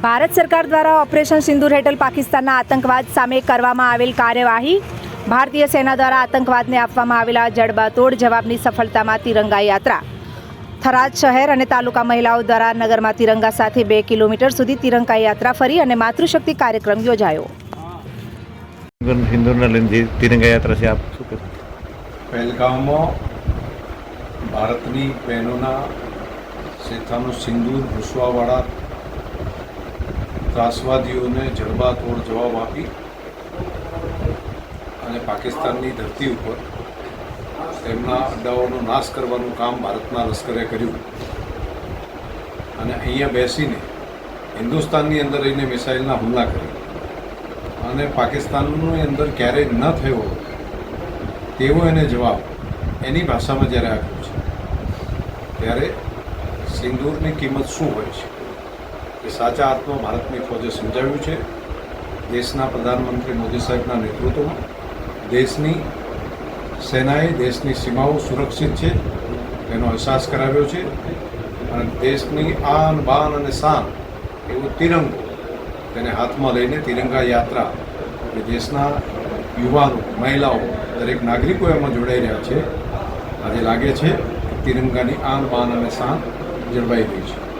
ભારત સરકાર દ્વારા ઓપરેશન સિંદૂર હેઠળ પાકિસ્તાનના આતંકવાદ સામે કરવામાં આવેલ કાર્યવાહી ભારતીય સેના દ્વારા આતંકવાદને આપવામાં આવેલા જડબાતોડ જવાબની સફળતામાં તિરંગા યાત્રા. થરાદ શહેર અને તાલુકા મહિલાઓ દ્વારા નગરમાં તિરંગા સાથે બે કિલોમીટર સુધી તિરંગા યાત્રા ફરી અને માતૃશક્તિ કાર્યક્રમ યોજાયો. હિન્દુના લઈને તિરંગા યાત્રા છે. આપ શું પહેલગામમાં ભારતની બહેનોના શેથાનું સિંદૂર ભૂસવાવાળા ત્રાસવાદીઓને જડબાતોડ જવાબ આપી અને પાકિસ્તાનની ધરતી ઉપર તેમના અડ્ડાઓનો નાશ કરવાનું કામ ભારતના લશ્કરે કર્યું. અને અહીંયા બેસીને હિન્દુસ્તાનની અંદર રહીને મિસાઇલના હુમલા કર્યા. અને પાકિસ્તાનની અંદર ક્યારેય ન થયો તેવો એને જવાબ એની ભાષામાં જ્યારે આપ્યો છે, ત્યારે સિંદૂરની કિંમત શું હોય છે? એ સાચા અર્થમાં ભારતની ફોજે સમજાવ્યું છે. દેશના પ્રધાનમંત્રી મોદી સાહેબના નેતૃત્વમાં દેશની સેનાએ દેશની સીમાઓ સુરક્ષિત છે. એનો અહેસાસ કરાવ્યો છે. અને દેશની આન, બાન અને શાન એવો તિરંગો તેને હાથમાં લઈને તિરંગા યાત્રા એ દેશના યુવાનો, મહિલાઓ દરેક નાગરિકો એમાં જોડાઈ રહ્યા છે. આજે લાગે છે કે તિરંગાની આન, બાન અને શાન જળવાઈ રહી છે.